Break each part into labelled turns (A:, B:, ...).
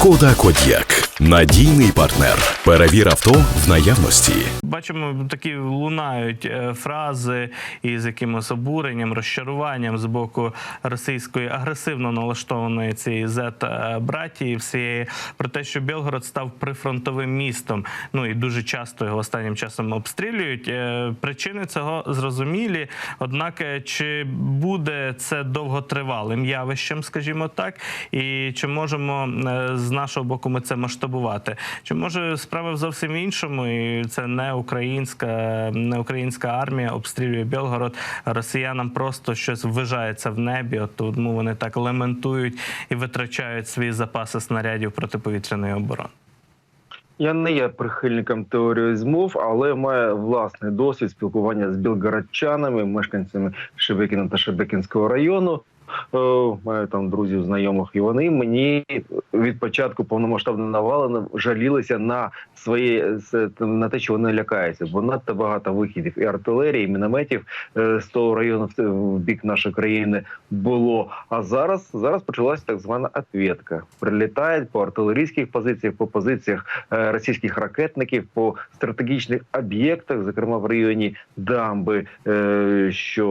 A: Шкода Код'як. Надійний партнер. Перевір авто в наявності.
B: Бачимо, такі лунають е, фрази із якимось обуренням, розчаруванням з боку російської агресивно налаштованої цієї z братії всієї про те, що Білгород став прифронтовим містом. Ну і дуже часто його останнім часом обстрілюють. Е, Причини цього зрозумілі. Однак, е, чи буде це довготривалим явищем, скажімо так, і чи можемо е, з нашого боку ми це масштабувати? Чи може справа зовсім іншому? І це не українська, не українська армія обстрілює Білгород. Росіянам просто щось ввижається в небі. От тому вони так лементують і витрачають свої запаси снарядів протиповітряної оборони.
C: Я не є прихильником теорії змов, але маю власний досвід спілкування з білгородчанами, мешканцями Шебекіна та Шебекінського району. Е, Маю там друзів, знайомих, і вони мені від початку повномасштабної навали жалілися на свої на те, що вони лякаються, бо надто багато вихідів і артилерії, і мінометів е, з того району в- бік нашої країни було. А зараз зараз почалася так звана ответка. Прилітають по артилерійських позиціях, по позиціях е, російських ракетників, по стратегічних об'єктах, зокрема в районі дамби, що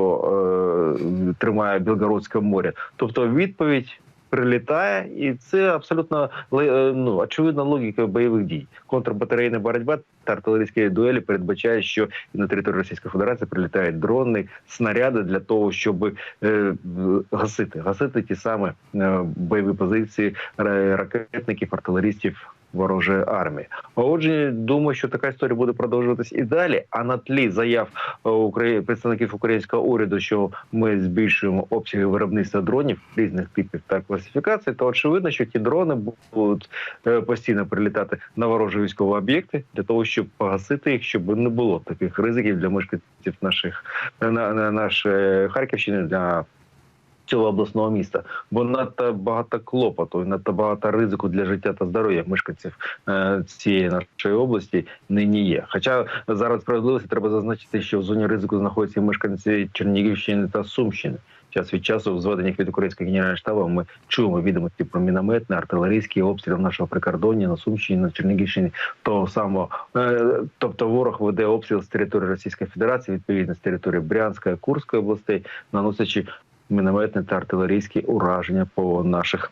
C: тримає Білгородське море. Тобто відповідь. Прилітає, і це абсолютно е, ну очевидна логіка бойових дій. Контрбатарейна боротьба та артилерійські дуелі передбачають, що на територію Російської Федерації прилітають дрони, снаряди для того, щоб е, гасити, гасити ті самі е, бойові позиції ракетників, артилерістів ворожої армії. А отже, думаю, що така історія буде продовжуватись і далі. А на тлі заяв е, представників українського уряду, що ми збільшуємо обсяги виробництва дронів різних типів та класифікацій, то очевидно, що ті дрони будуть е, постійно прилітати на ворожі військові об'єкти для того, щоб погасити їх, щоб не було таких ризиків для мешканців наших на, на нашої Харківщини для. Цього обласного міста, бо надто багато клопоту, надто багато ризику для життя та здоров'я мешканців е, цієї нашої області нині є. Хоча зараз справедливості треба зазначити, що в зоні ризику знаходяться мешканці Чернігівщини та Сумщини. Час від часу в зведеннях від українського генерального штабу ми чуємо відомості про мінометний, артилерійський обстріл нашого прикордоння на Сумщині, на Чернігівщині. Того самого, е, тобто ворог веде обстріл з території Російської Федерації, відповідно з території Брянської, Курської областей, наносячи мінометне та артилерійські ураження по наших.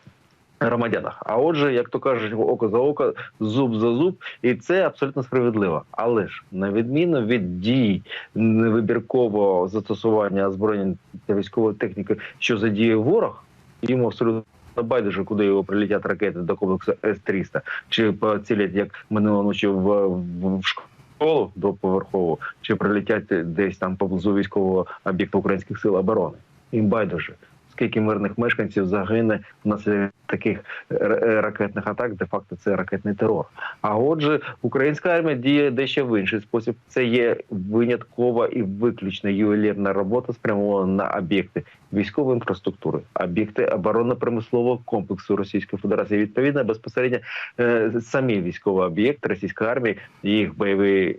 C: Громадянах, а отже, як то кажуть, око за око, зуб за зуб, і це абсолютно справедливо. Але ж на відміну від дій невибіркового застосування озброєння та військової техніки, що задіє ворог, йому абсолютно байдуже, куди його прилетять ракети до комплексу С-300, чи поцілять, як минулої ночі в, в, в школу до поверхову, чи прилетять десь там поблизу військового об'єкту українських сил оборони. Їм байдуже. Скільки мирних мешканців загине внаслідок таких е, е, ракетних атак, де факто це ракетний терор. А отже, українська армія діє дещо в інший спосіб. Це є виняткова і виключно ювелірна робота, спрямована на об'єкти військової інфраструктури, об'єкти оборонно-промислового комплексу Російської Федерації. Відповідно, безпосередньо е, самі військові об'єкти Російської армії, їх бойові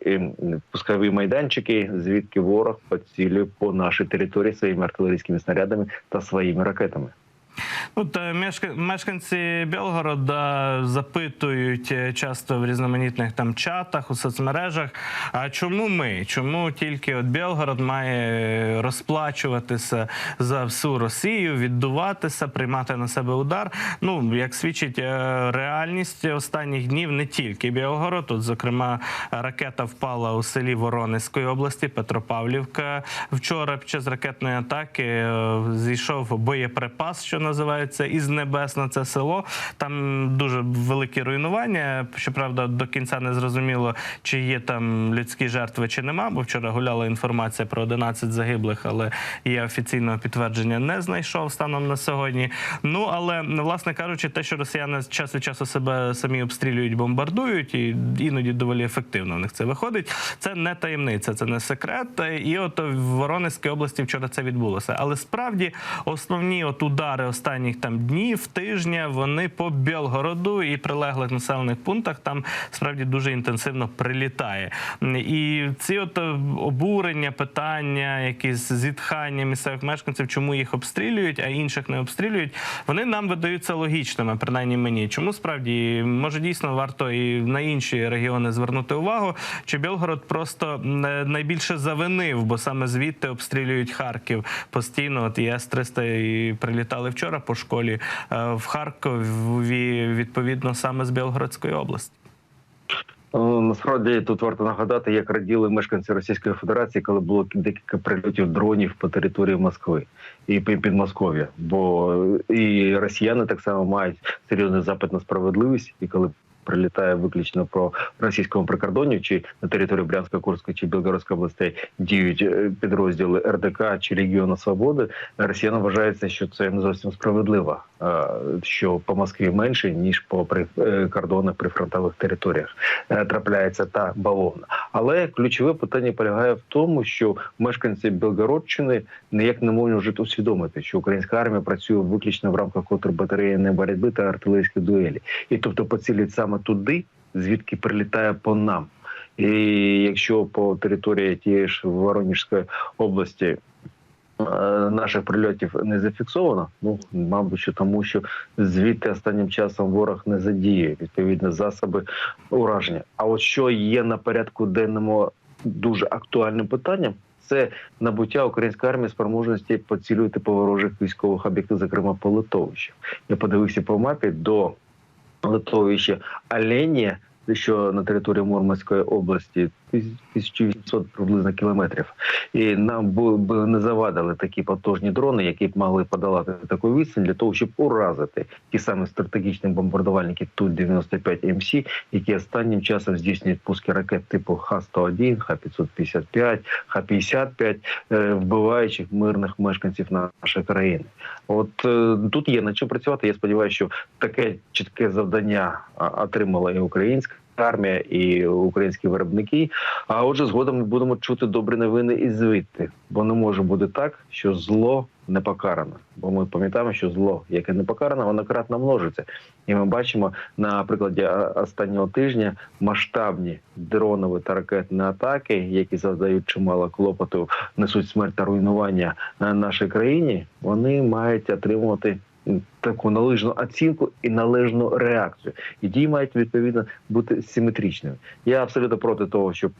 C: пускові майданчики, звідки ворог поцілює по нашій території своїми артилерійськими снарядами та своїми ракетами.
B: От е, мешка- мешканці Білгорода запитують е, часто в різноманітних там чатах у соцмережах. А чому ми? Чому тільки от Білгород має розплачуватися за всю Росію, віддуватися, приймати на себе удар? Ну як свідчить е, реальність останніх днів, не тільки Білгород. Тут, зокрема, ракета впала у селі Воронезької області, Петропавлівка. Вчора під час ракетної атаки зійшов боєприпас, що називається із небес на це село. Там дуже великі руйнування. Щоправда, до кінця не зрозуміло, чи є там людські жертви, чи нема. Бо вчора гуляла інформація про 11 загиблих, але я офіційного підтвердження не знайшов станом на сьогодні. Ну але власне кажучи, те, що росіяни час від часу себе самі обстрілюють, бомбардують, і іноді доволі ефективно в них це виходить. Це не таємниця, це не секрет. І от в Воронезькій області вчора це відбулося. Але справді основні от удари останніх останніх там днів, тижня вони по Білгороду і прилеглих населених пунктах там справді дуже інтенсивно прилітає. І ці от е, обурення, питання, якісь зітхання місцевих мешканців, чому їх обстрілюють, а інших не обстрілюють, вони нам видаються логічними, принаймні мені. Чому справді може дійсно варто і на інші регіони звернути увагу? Чи Білгород просто е, найбільше завинив, бо саме звідти обстрілюють Харків постійно. От і С-300 і прилітали вчора по школі е, в Харкові, відповідно, саме з Білгородської області.
C: Ну, Насправді тут варто нагадати, як раділи мешканці Російської Федерації, коли було декілька прильотів дронів по території Москви і пі- Підмосков'я. Бо і росіяни так само мають серйозний запит на справедливість, і коли прилітає виключно про російському прикордонні, чи на території Брянської, Курської чи Білгородської областей діють е, підрозділи РДК чи Регіону Свободи, росіяни вважається, що це не зовсім справедливо, що по Москві менше ніж по прикордонних прифронтових територіях е, трапляється та бавовна. Але ключове питання полягає в тому, що мешканці Білгородщини ніяк не можуть усвідомити, що українська армія працює виключно в рамках контрбатареї боротьби та артилерійської дуелі, і тобто поцілить саме туди, звідки прилітає по нам. І якщо по території тієї ж Воронежської області е, наших прильотів не зафіксовано, ну мабуть, що тому, що звідти останнім часом ворог не задіє відповідно засоби ураження. А от що є на порядку денному дуже актуальним питанням. Це набуття української армії спроможності поцілювати по ворожих військових об'єктах, зокрема по литовищах. Я подивився по мапі до литовища Оленія, що на території Мурманської області 1800 приблизно кілометрів. І нам би не завадили такі потужні дрони, які б могли подолати таку відстань для того, щоб уразити ті самі стратегічні бомбардувальники Ту-95 МС, які останнім часом здійснюють пуски ракет типу Х-101, Х-555, Х-55, е, вбиваючи мирних мешканців нашої країни. От е, тут є над чим працювати. Я сподіваюся, що таке чітке завдання отримала і українська. Армія і українські виробники. А отже, згодом ми будемо чути добрі новини і звідти, бо не може бути так, що зло не покарано. Бо ми пам'ятаємо, що зло, яке не покарано, воно кратно множиться. І ми бачимо на прикладі останнього тижня масштабні дронові та ракетні атаки, які завдають чимало клопоту, несуть смерть та руйнування на нашій країні. Вони мають отримувати таку належну оцінку і належну реакцію. І дії мають відповідно бути симетричними. Я абсолютно проти того, щоб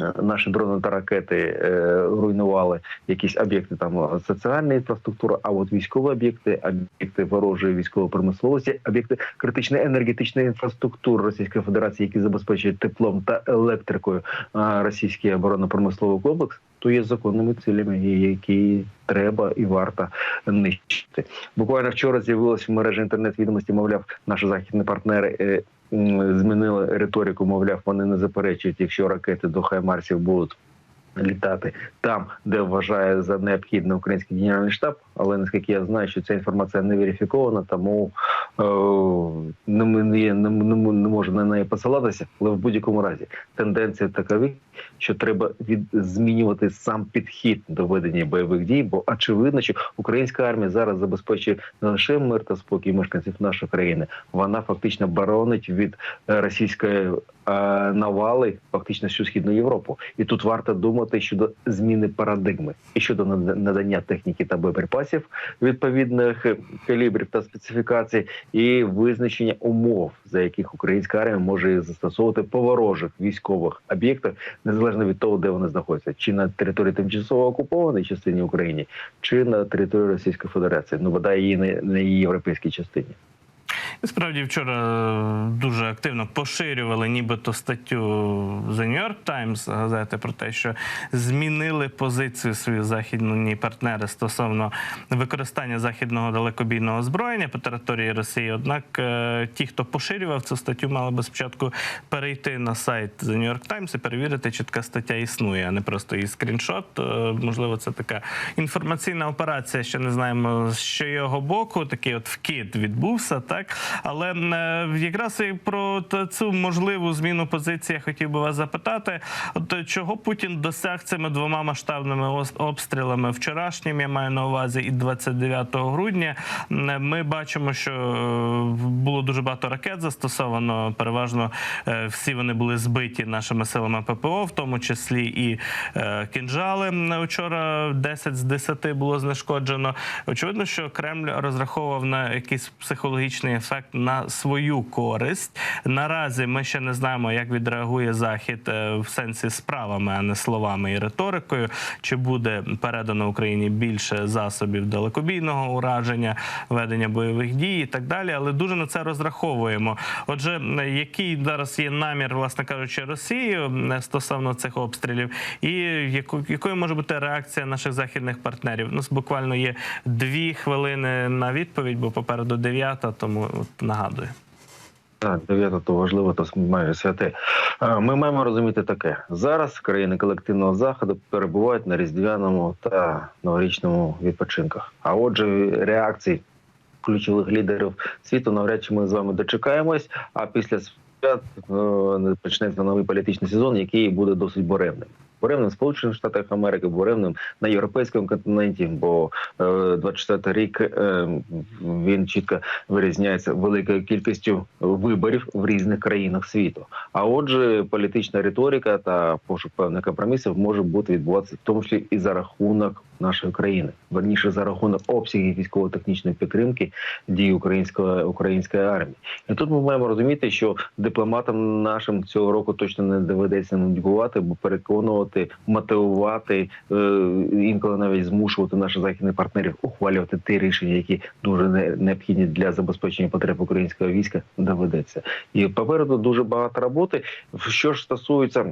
C: е, наші дрони та ракети е, руйнували якісь об'єкти там соціальної інфраструктури, а от військові об'єкти, об'єкти ворожої військової промисловості, об'єкти критичної енергетичної інфраструктури Російської Федерації, які забезпечують теплом та електрикою е, російський оборонно-промисловий комплекс, то є законними цілями, які треба і варто нищити. Буквально вчора з'явилось в мережі інтернет-відомості, мовляв, наші західні партнери. е, Змінили риторику, мовляв, вони не заперечують, якщо ракети до Хаймарсів будуть літати там, де вважає за необхідне український генеральний штаб. Але наскільки я знаю, що ця інформація не верифікована, тому е, не, не, не, не, можу на неї посилатися. Але в будь-якому разі тенденція така, що треба від змінювати сам підхід до ведення бойових дій, бо очевидно, що українська армія зараз забезпечує не лише мир та спокій мешканців нашої країни, вона фактично боронить від е, російської е, навали фактично всю східну Європу. І тут варто думати щодо зміни парадигми і щодо нада- надання техніки та боєприпасів відповідних е, калібрів та специфікацій, і визначення умов, за яких українська армія може застосовувати по ворожих військових об'єктах, незалежно від того, де вони знаходяться, чи на території тимчасово окупованої частини України, чи на території Російської Федерації, ну бодай її не на її європейській частині.
B: Справді вчора е, дуже активно поширювали нібито статтю The New York Times газети про те, що змінили позицію свої західні партнери стосовно використання західного далекобійного озброєння по території Росії. Однак е, ті, хто поширював цю статтю, мали би спочатку перейти на сайт The New York Times і перевірити, чи така стаття існує, а не просто її скріншот. Е, Можливо, це така інформаційна операція, що не знаємо з чийого боку. Такий от вкид відбувся, так Але е, якраз і про цю можливу зміну позиції я хотів би вас запитати. От е, чого Путін досяг цими двома масштабними обстрілами вчорашнім, я маю на увазі, і 29 грудня. М, Ми бачимо, що е, було дуже багато ракет застосовано. Переважно е, всі вони були збиті нашими силами ППО, в тому числі і е, кінжали. Вчора 10 з 10 було знешкоджено. Очевидно, що Кремль розраховував на якийсь психологічний ефект на свою користь. Наразі ми ще не знаємо, як відреагує Захід е, в сенсі справами, а не словами і риторикою. Чи буде передано Україні більше засобів далекобійного ураження, ведення бойових дій і так далі. Але дуже на це розраховуємо. Отже, який зараз є намір, власне кажучи, Росії стосовно цих обстрілів, і яко- якою може бути реакція наших західних партнерів? У нас буквально є дві хвилини на відповідь, бо попереду дев'ята, тому от нагадую.
C: Так, дев'яте то важливо, то майже святе. Ми маємо розуміти таке: зараз країни колективного заходу перебувають на різдвяному та новорічному відпочинках. А отже, реакції ключових лідерів світу навряд чи ми з вами дочекаємось. А після свят е, почнеться новий політичний сезон, який буде досить буремним. Буремним Сполучених Штатах Америки, буремним на європейському континенті, бо е, 24 рік е, він чітко вирізняється великою кількістю виборів в різних країнах світу. А отже, політична риторика та пошук певних компромісів може бути відбуватися в тому числі і за рахунок нашої країни, верніше за рахунок обсягів військово-технічної підтримки дій української української армії. І тут ми маємо розуміти, що дипломатам нашим цього року точно не доведеться нудьгувати, бо переконувати, мотивувати е, інколи навіть змушувати наших західних партнерів ухвалювати ті рішення, які дуже не- необхідні для забезпечення потреб українського війська, доведеться. І попереду дуже багато роботи. Що ж стосується.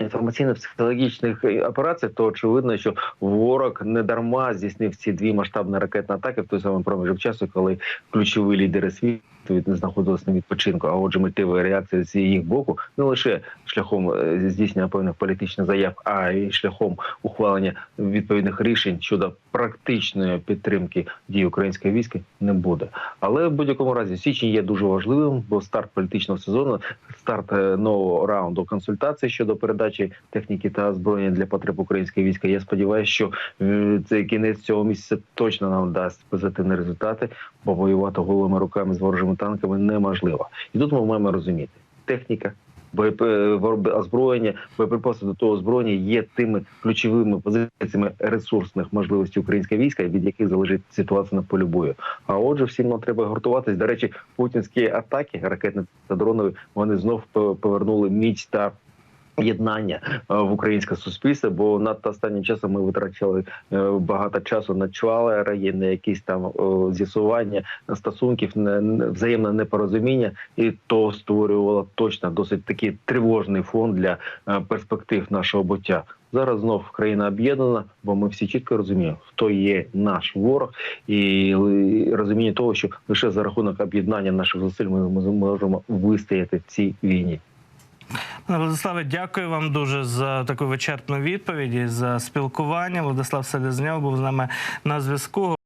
C: Інформаційно-психологічних операцій, то очевидно, що ворог не дарма здійснив ці дві масштабні ракетні атаки в той самий проміжок часу, коли ключові лідери світу від не знаходилися на відпочинку. А отже, миттєва реакція з їх боку не лише шляхом е, здійснення певних політичних заяв, а й шляхом ухвалення відповідних рішень щодо практичної підтримки дій української війська не буде. Але в будь-якому разі січень є дуже важливим, бо старт політичного сезону, старт е, нового раунду консультацій щодо передачі техніки та озброєння для потреб української війська. Я сподіваюся, що е, цей кінець цього місяця точно нам дасть позитивні результати, бо воювати голими руками з ворожими танками неможливо. І тут ми маємо розуміти, техніка. е, озброєння, боєприпаси до того озброєння є тими ключовими позиціями ресурсних можливостей українського війська, від яких залежить ситуація на полі бою. А отже, всім нам треба гуртуватись. До речі, путінські атаки, ракетні та дронові, вони знов повернули міць та. Єднання е, в українське суспільство, бо надто останнім часом ми витрачали е, багато часу на чвалери, на якісь там е, з'ясування стосунків, не- не- взаємне непорозуміння, і то створювало точно досить такий тривожний фон для перспектив нашого буття. Зараз знов країна об'єднана, бо ми всі чітко розуміємо, хто є наш ворог, і розуміння того, що лише за рахунок об'єднання наших зусиль ми зможемо вистояти в цій війні.
B: Владиславе, дякую вам дуже за таку вичерпну відповідь і за спілкування. Владислав Селезньов був з нами на зв'язку.